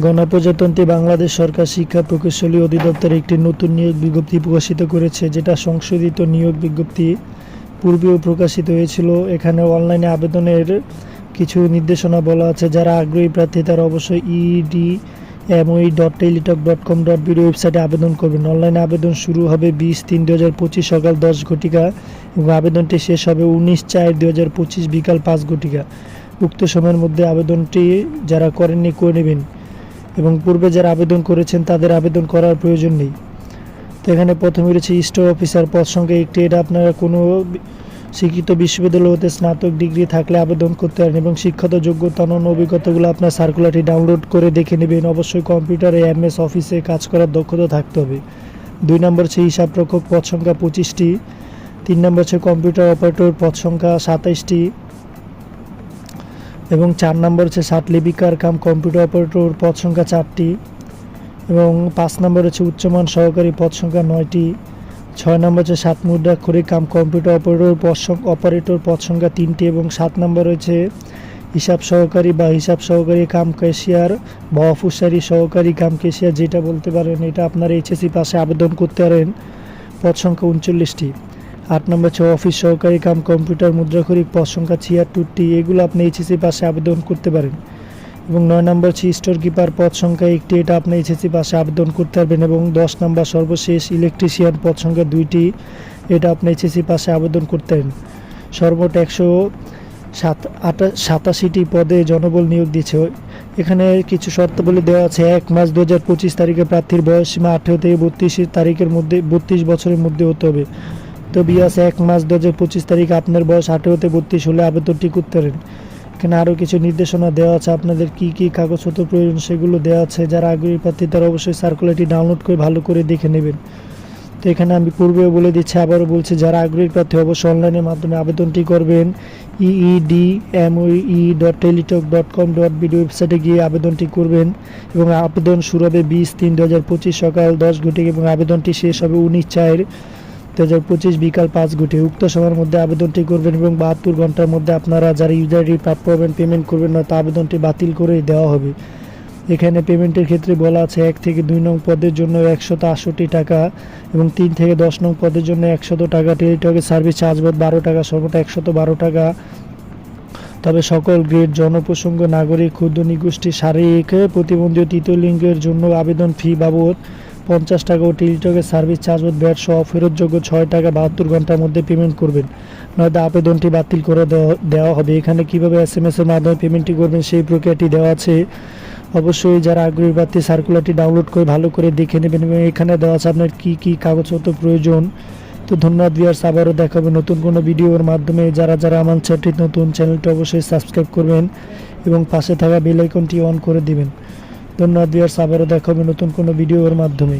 গণপ্রজাতন্ত্রী বাংলাদেশ সরকার শিক্ষা প্রকৌশলী অধিদপ্তর একটি নতুন নিয়োগ বিজ্ঞপ্তি প্রকাশিত করেছে, যেটা সংশোধিত নিয়োগ বিজ্ঞপ্তি পূর্বেও প্রকাশিত হয়েছিল। এখানে অনলাইনে আবেদনের কিছু নির্দেশনা বলা আছে। যারা আগ্রহী প্রার্থী, তারা অবশ্যই ED MOE dot Teletalk dot com dot BD ওয়েবসাইটে আবেদন করবেন। অনলাইনে আবেদন শুরু হবে বিশ তিন দু হাজার পঁচিশ সকাল দশ ঘটিকা এবং আবেদনটি শেষ হবে উনিশ চার দু হাজার পঁচিশ বিকাল পাঁচ ঘটিকা। উক্ত সময়ের মধ্যে আবেদনটি যারা করেননি, করে নেবেন। এবং পূর্বে যারা আবেদন করেছেন তাদের আবেদন করার প্রয়োজন নেই। তো এখানে প্রথমে রয়েছে স্টোর অফিসার পদ সংখ্যা একটি এটা আপনারা কোনো শিক্ষিত বিশ্ববিদ্যালয় হতে স্নাতক ডিগ্রি থাকলে আবেদন করতে পারেন এবং শিক্ষাগত যোগ্যতা অন্যান্য অভিজ্ঞতাগুলো আপনার সার্কুলারটি ডাউনলোড করে দেখে নেবেন। অবশ্যই কম্পিউটারে এম এস অফিসে কাজ করার দক্ষতা থাকতে হবে। দুই নম্বর হচ্ছে হিসাব রক্ষক পদ সংখ্যা পঁচিশটি। তিন নম্বর হচ্ছে কম্পিউটার অপারেটর পদ সংখ্যা সাতাইশটি। এবং চার নম্বর হচ্ছে সাত লিপিকার কাম কম্পিউটার অপারেটর পদ সংখ্যা চারটি এবং পাঁচ নম্বর হচ্ছে উচ্চমান সহকারী পদ সংখ্যা নয়টি। ছয় নম্বর হচ্ছে সাত মুদ্রাক্ষরিক কাম কম্পিউটার অপারেটর পদ অপারেটর পদ সংখ্যা তিনটি এবং সাত নম্বর হচ্ছে হিসাব সহকারী বা হিসাব সহকারী কাম ক্যাশিয়ার বা অফিসারি সহকারী কাম ক্যাশিয়ার যেটা বলতে পারেন, এটা আপনার এইচএসসি পাশে আবেদন করতে পারেন। পদ সংখ্যা উনচল্লিশটি। আট নম্বর হচ্ছে অফিস সহকারী কাম, কম্পিউটার, মুদ্রাক্ষরিক, পদ সংখ্যা ছিয়াত্তরটি এগুলো আপনি এইচএসসি পাশে আবেদন করতে পারেন। এবং নয় নম্বর হচ্ছে স্টোর কিপার পদ সংখ্যা একটি, এটা আপনি এইচএসসি পাশে আবেদন করতে পারবেন। এবং দশ নম্বর সর্বশেষ ইলেকট্রিশিয়ান পদ সংখ্যা দুইটি, এটা আপনি এইচএসসি পাশে আবেদন করতে পারেন। সর্বমোট একশো সাত, আটা, সাতাশিটি পদে জনবল নিয়োগ দিচ্ছে এখানে কিছু শর্তাবলী দেওয়া আছে। এক মাস দু হাজার পঁচিশ তারিখে প্রার্থীর বয়স সীমা আঠেরো থেকে বত্রিশ তারিখের মধ্যে, বত্রিশ বছরের মধ্যে হতে হবে। তো বিয়াস এক মাস দু হাজার পঁচিশ তারিখ, আপনার বয়স আঠেরোতে বত্রিশ হলে আবেদনটি করতে পারেন এখানে আরও কিছু নির্দেশনা দেওয়া আছে, আপনাদের কি কি কাগজপত্র প্রয়োজন সেগুলো দেওয়া আছে, যারা আগ্রহী প্রার্থী তারা অবশ্যই সার্কুলারটি ডাউনলোড করে ভালো করে দেখে নেবেন। তো এখানে আমি পূর্বেও বলে দিচ্ছি, আবারও বলছি, যারা আগ্রহী প্রার্থী অবশ্যই অনলাইনের মাধ্যমে আবেদনটি করবেন। EED MOE dot Teletalk dot com dot BD ওয়েবসাইটে গিয়ে আবেদনটি করবেন এবং আবেদন শুরু হবে বিশ তিন দু হাজার পঁচিশ সকাল দশ ঘটিকে এবং আবেদনটি শেষ হবে উনিশ চার। দু হাজার পঁচিশ বিকাল পাঁচ ঘটে উক্ত সময়ের মধ্যে আবেদনটি করবেন এবং বাহাত্তর ঘণ্টার মধ্যে আপনারা যারা ইউজার আইডি প্রাপ্য হবেন পেমেন্ট করবেন না, তা আবেদনটি বাতিল করে দেওয়া হবে। এখানে পেমেন্টের ক্ষেত্রে বলা আছে, এক থেকে দুই নং পদের জন্য একশত আটষট্টি টাকা এবং তিন থেকে দশ নং পদের জন্য একশত টাকা। টেলিটকের সার্ভিস চার্জ বাদ বারো টাকা সর্বটা একশত বারো টাকা। তবে সকল গ্রেড জনপ্রসঙ্গ, নাগরিক, ক্ষুদ্র, নিগোষ্ঠী, শারীরিক প্রতিবন্ধী তৃতীয় লিঙ্গের জন্য আবেদন ফি বাবদ পঞ্চাশ টাকা ও টেলিটকের সার্ভিস চার্জ ব্যাট সহ ফেরতযোগ্য ছয় টাকা বাহাত্তর ঘণ্টার মধ্যে পেমেন্ট করবেন। নয়তো আবেদনটি বাতিল করে দেওয়া হবে। এখানে কীভাবে এস এম এস এর মাধ্যমে পেমেন্টটি করবেন সেই প্রক্রিয়াটি দেওয়া আছে। অবশ্যই যারা আগ্রহী প্রার্থী সার্কুলারটি ডাউনলোড করে ভালো করে দেখে নেবেন এবং এখানে দেওয়া আছে আপনার কী কী কাগজপত্র প্রয়োজন। তো ধন্যবাদ ভিউয়ার্স আবারও দেখাবে নতুন কোনো ভিডিওর মাধ্যমে। যারা যারা আমার চ্যানেলটি নতুন, চ্যানেলটি অবশ্যই সাবস্ক্রাইব করবেন এবং পাশে থাকা বেল আইকনটি অন করে দিবেন। ধন্যবাদ ভিউয়ার্স সাবারও দেখাবে নতুন কোনো ভিডিওর মাধ্যমে।